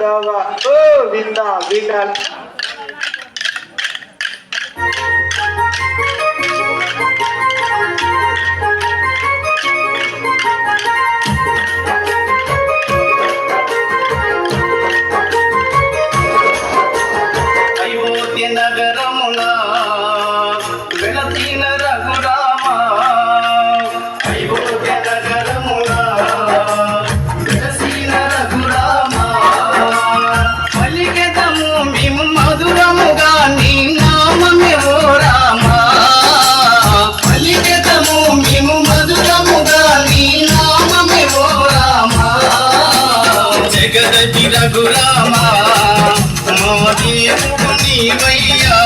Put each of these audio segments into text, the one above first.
దవా ఓ విన్నా విన్నా. అయోధ్య నగరమునా దేవుడు నీవయ్యా.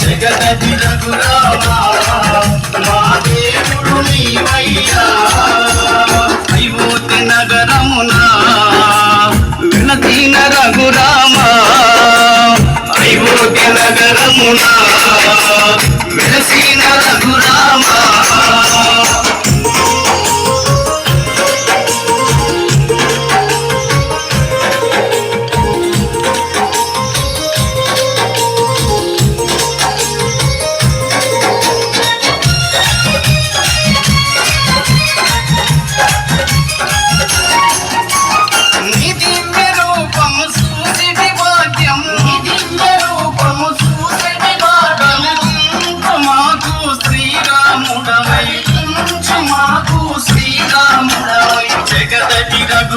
జగదటి రఘురామ మా దేవుడు నీవయ్యా. అయోధ్య నగరమునా వినదీన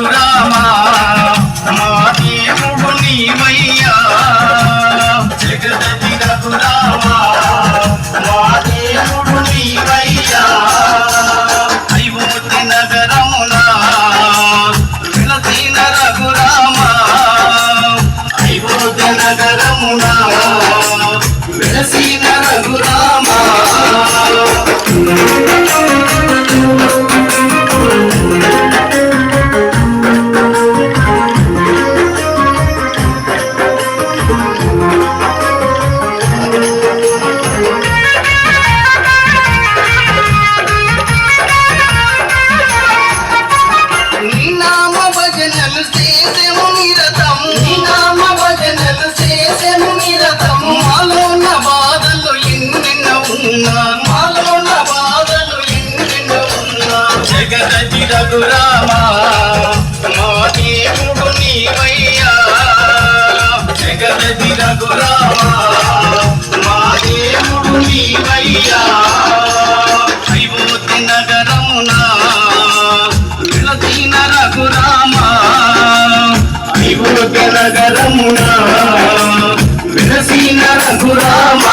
జగదటి మా దేవుడు నీవయ్యా జగదటి రఘురామ మా దేవుడు నీవయ్యా అయోధ్య నగరమున విలసీన రఘురామ అయోధ్య నగరమున విలసీన జగతి రఘురామా మా దేవుడు నీవయ్యా. జగతి రఘురామా మా దేవుడు నీవయ్యా. అయోధ్య నగరమున విలసీన రఘురామ. అయోధ్య నగరమున విలసీన రఘురామ.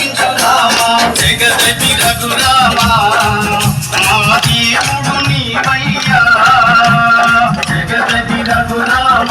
తొలగించు రామ జగదటి మా దేవుడు నీవయ్యా జగదటి రఘురామ.